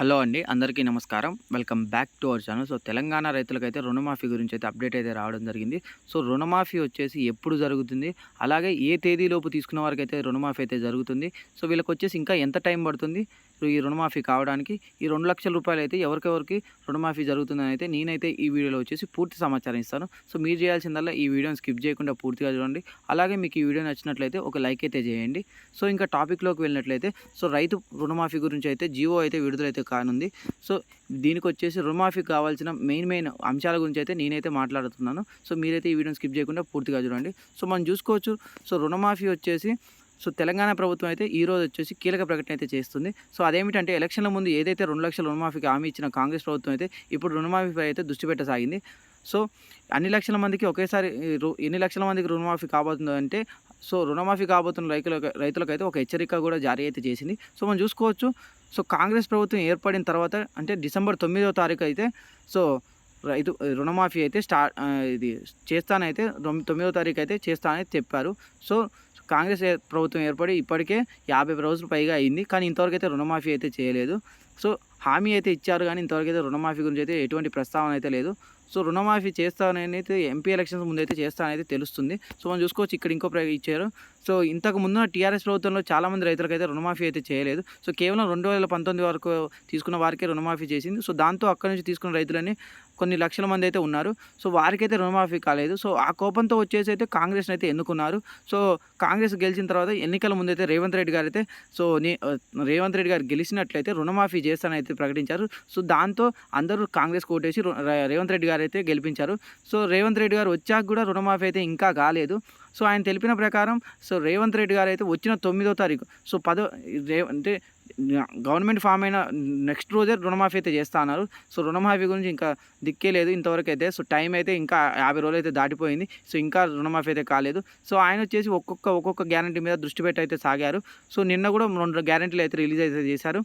Hello అండి అందరికీ నమస్కారం. Welcome back to our channel. So Telangana రైతులకైతే రుణమాఫీ గురించి అయితే అప్డేట్ అయితే రావడం జరిగింది. సో రుణమాఫీ వచ్చేసి ఎప్పుడు జరుగుతుంది? అలాగే ఏ తేదీలోపు తీసుకున్న వారికి అయితే రుణమాఫీ అయితే జరుగుతుంది? సో వీళ్ళకి వచ్చేసి ఇంకా ఎంత టైం పడుతుంది? ఈ రుణమాఫీ కావడానికి ఈ రెండు లక్షల రూపాయలు అయితే ఎవరికెవరికి రుణమాఫీ జరుగుతుందని అయితే నేనైతే ఈ వీడియోలో వచ్చేసి పూర్తి సమాచారం ఇస్తాను. సో మీరు చేయాల్సిందల్లా ఈ వీడియోని స్కిప్ చేయకుండా పూర్తిగా చూడండి. అలాగే మీకు ఈ వీడియో నచ్చినట్లయితే ఒక లైక్ అయితే చేయండి. సో ఇంకా టాపిక్లోకి వెళ్ళినట్లయితే సో రైతు రుణమాఫీ గురించి అయితే జియో అయితే విడుదలైతే కానుంది. సో దీనికి వచ్చేసి రుణమాఫీ కావాల్సిన మెయిన్ మెయిన్ అంశాల గురించి అయితే నేనైతే మాట్లాడుతున్నాను. సో మీరైతే ఈ వీడియోని స్కిప్ చేయకుండా పూర్తిగా చూడండి. సో మనం చూసుకోవచ్చు సో రుణమాఫీ వచ్చేసి సో తెలంగాణ ప్రభుత్వం అయితే ఈ రోజు వచ్చేసి కీలక ప్రకటన అయితే చేస్తుంది. సో అదేమిటంటే ఎలక్షన్ల ముందు ఏదైతే రెండు లక్షల రుణమాఫీకి హామీ ఇచ్చిన కాంగ్రెస్ ప్రభుత్వం అయితే ఇప్పుడు రుణమాఫీపై అయితే దృష్టి పెట్టసాగింది. సో అన్ని లక్షల మందికి ఒకేసారి రు- ఎన్ని లక్షల మందికి రుణమాఫీ కాబోతుందో అంటే సో రుణమాఫీ కాబోతున్న రైతులకు రైతులకైతే ఒక హెచ్చరిక కూడా జారీ అయితే చేసింది. సో మనం చూసుకోవచ్చు సో కాంగ్రెస్ ప్రభుత్వం ఏర్పడిన తర్వాత అంటే డిసెంబర్ తొమ్మిదవ తారీఖు అయితే సో రైతు రుణమాఫీ అయితే స్టార్ట్ ఇది చేస్తానైతే తొమ్మిదో తారీఖు అయితే చేస్తానని చెప్పారు. సో కాంగ్రెస్ ప్రభుత్వం ఏర్పడి ఇప్పటికే యాభై రోజులు పైగా అయింది. కానీ ఇంతవరకు అయితే రుణమాఫీ అయితే చేయలేదు. సో హామీ అయితే ఇచ్చారు కానీ ఇంతవరకు అయితే రుణమాఫీ గురించి అయితే ఎటువంటి ప్రస్తావన అయితే లేదు. సో రుణమాఫీ చేస్తానని ఎంపీ ఎలక్షన్స్ ముందు అయితే చేస్తానైతే తెలుస్తుంది. సో మనం చూసుకోవచ్చు ఇక్కడ ఇంకో ఇచ్చారు. సో ఇంతకు ముందు టీఆర్ఎస్ ప్రభుత్వంలో చాలామంది రైతులకు అయితే రుణమాఫీ అయితే చేయలేదు. సో కేవలం రెండు వేల పంతొమ్మిది వరకు తీసుకున్న వారికే రుణమాఫీ చేసింది. సో దాంతో అక్కడి నుంచి తీసుకున్న రైతులని కొన్ని లక్షల మంది అయితే ఉన్నారు. సో వారికైతే రుణమాఫీ కాలేదు. సో ఆ కోపంతో వచ్చేసి అయితే కాంగ్రెస్ని అయితే ఎన్నుకున్నారు. సో కాంగ్రెస్ గెలిచిన తర్వాత ఎన్నికల ముందు అయితే రేవంత్ రెడ్డి గారు అయితే సో నీ రేవంత్ రెడ్డి గారు గెలిచినట్లయితే రుణమాఫీ చేస్తానైతే ప్రకటించారు. సో దాంతో అందరూ కాంగ్రెస్ కోటేసి రేవంత్ రెడ్డి గారు అయితే గెలిపించారు. సో రేవంత్ రెడ్డి గారు వచ్చాక కూడా రుణమాఫీ అయితే ఇంకా కాలేదు. సో ఆయన తెలిపిన ప్రకారం సో రేవంత్ రెడ్డి గారు అయితే వచ్చిన తొమ్మిదో తారీఖు సో పదో రే అంటే గవర్నమెంట్ ఫామ్ అయిన నెక్స్ట్ రోజే రుణమాఫీ అయితే చేస్తా అన్నారు. సో రుణమాఫీ గురించి ఇంకా దిక్కే లేదు ఇంతవరకు అయితే. సో టైం అయితే ఇంకా యాభై రోజులు అయితే దాటిపోయింది. సో ఇంకా రుణమాఫీ అయితే కాలేదు. సో ఆయన వచ్చేసి ఒక్కొక్క ఒక్కొక్క గ్యారంటీ మీద దృష్టి పెట్టి అయితే సాగారు. సో నిన్న కూడా రెండు గ్యారంటీలు అయితే రిలీజ్ అయితే చేశారు.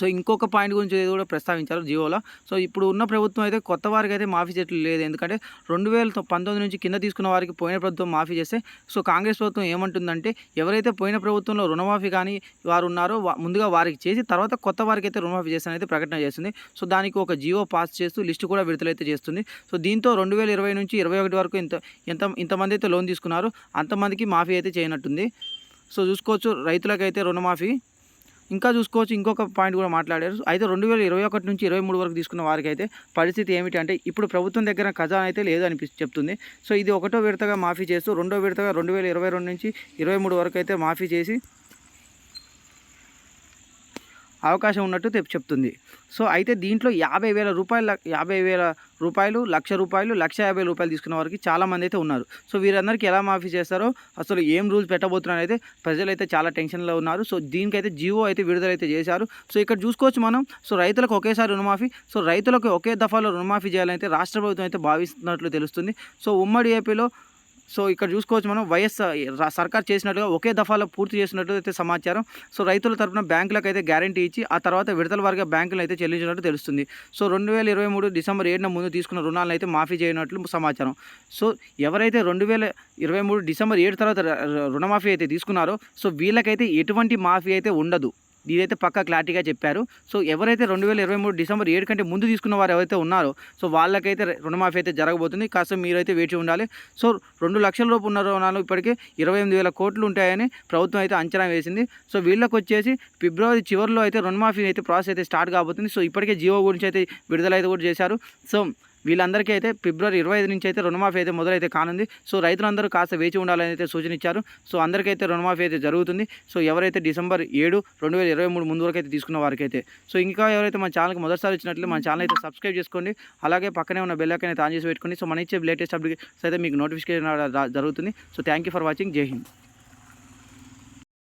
సో ఇంకొక పాయింట్ గురించి ఇది కూడా ప్రస్తావించారు జియోలో. సో ఇప్పుడు ఉన్న ప్రభుత్వం అయితే కొత్త వారికి అయితే మాఫీ చేయట్లేదు. లేదు. ఎందుకంటే రెండు వేల పంతొమ్మిది నుంచి కింద తీసుకున్న వారికి పోయిన ప్రభుత్వం మాఫీ చేస్తే సో కాంగ్రెస్ ప్రభుత్వం ఏమంటుందంటే ఎవరైతే పోయిన ప్రభుత్వంలో రుణమాఫీ కానీ వారు ఉన్నారో ముందుగా వారికి చేసి తర్వాత కొత్త వారికి అయితే రుణమాఫీ చేస్తానైతే ప్రకటన చేస్తుంది. సో దానికి ఒక జియో పాస్ చేస్తూ లిస్టు కూడా విడుదలైతే చేస్తుంది. సో దీంతో రెండు వేల ఇరవై నుంచి ఇరవై ఒకటి వరకు ఇంత ఎంత ఇంతమంది అయితే లోన్ తీసుకున్నారో. అంతమందికి మాఫీ అయితే చేయనట్టుంది. సో చూసుకోవచ్చు రైతులకైతే రుణమాఫీ ఇంకా చూసుకోవచ్చు ఇంకొక పాయింట్ కూడా మాట్లాడారు. అయితే రెండు వేల ఇరవై ఒకటి నుంచి ఇరవై మూడు వరకు తీసుకున్న వారికి అయితే పరిస్థితి ఏమిటి అంటే ఇప్పుడు ప్రభుత్వం దగ్గర ఖజానా అయితే లేదు అనిపి చెప్తుంది. సో ఇది ఒకటో విడతగా మాఫీ చేస్తూ రెండో విడతగా రెండు వేల ఇరవై రెండు నుంచి ఇరవై మూడు వరకు అయితే మాఫీ చేసి అవకాశం ఉన్నట్టు తెప్ప చెప్తుంది. సో అయితే దీంట్లో యాభై వేల రూపాయలు యాభై వేల రూపాయలు లక్ష రూపాయలు లక్ష యాభై రూపాయలు తీసుకున్న వారికి చాలామంది అయితే ఉన్నారు. సో వీరందరికీ ఎలా మాఫీ చేస్తారో అసలు ఏం రూల్స్ పెట్టబోతున్నారు అయితే ప్రజలైతే చాలా టెన్షన్లో ఉన్నారు. సో దీనికైతే జియో అయితే విడుదలైతే చేశారు. సో ఇక్కడ చూసుకోవచ్చు మనం. సో రైతులకు ఒకేసారి రుణమాఫీ. సో రైతులకు ఒకే దఫాలో రుణమాఫీ చేయాలంటే రాష్ట్ర ప్రభుత్వం అయితే భావిస్తున్నట్లు తెలుస్తుంది. సో ఉమ్మడి ఏపీలో సో ఇక్కడ చూసుకోవచ్చు మనం వైఎస్ సర్కార్ చేసినట్టుగా ఒకే దఫాలో పూర్తి చేసినట్టు అయితే సమాచారం. సో రైతుల తరపున బ్యాంకులకు అయితే గ్యారంటీ ఇచ్చి ఆ తర్వాత విడతల వారిగా బ్యాంకులు అయితే చెల్లించినట్టు తెలుస్తుంది. సో రెండు వేల ఇరవై మూడు డిసెంబర్ ఏడున ముందు తీసుకున్న రుణాలను అయితే మాఫీ చేయనట్లు సమాచారం. సో ఎవరైతే రెండు వేల ఇరవై మూడు డిసెంబర్ ఏడు తర్వాత రుణమాఫీ అయితే తీసుకున్నారో సో వీళ్ళకైతే ఎటువంటి మాఫీ అయితే ఉండదు. ఇదైతే పక్కా క్లారిటీగా చెప్పారు. సో ఎవరైతే రెండు వేల ఇరవై మూడు డిసెంబర్ ఏడు కంటే ముందు తీసుకున్న వారు ఎవరైతే ఉన్నారో సో వాళ్ళకైతే రుణమాఫీ అయితే జరగబోతుంది. కాస్త మీరైతే వేచి ఉండాలి. సో రెండు లక్షల రూపు ఉన్న రుణాలు ఇప్పటికే ఇరవై ఎనిమిది వేల కోట్లు ఉంటాయని ప్రభుత్వం అయితే అంచనా వేసింది. సో వీళ్ళకి వచ్చేసి ఫిబ్రవరి చివరిలో అయితే రుణమాఫీ అయితే ప్రాసెస్ అయితే స్టార్ట్ కాబోతుంది. సో ఇప్పటికే జియో గురించి అయితే విడుదల అయితే కూడా చేశారు. సో వీళ్ళందరికీ అయితే ఫిబ్రవరి ఇరవై ఐదు నుంచి అయితే రుణమాఫీ అయితే మొదలైతే కానుంది. సో రైతులందరూ కాస్త వేచి ఉండాలని అయితే సూచన ఇచ్చారు సో అందరికైతే రుణమాఫీ అయితే జరుగుతుంది. సో ఎవరైతే డిసెంబర్ ఏడు రెండు వేల ఇరవై మూడు ముందు వరకు అయితే తీసుకున్న వారికి అయితే సో ఇంకా ఎవరైతే మన ఛానల్కి మొదటిసారి వచ్చినట్లు మన ఛానల్ అయితే సబ్స్క్రైబ్ చేసుకోండి. అలాగే పక్కనే ఉన్న బెల్ అయితే ఆన్ చేసి పెట్టుకోండి. సో మన ఇచ్చే లేటెస్ట్ అప్డేట్స్ అయితే మీకు నోటిఫికేషన్ జరుగుతుంది. So thank you for watching జై హింద్.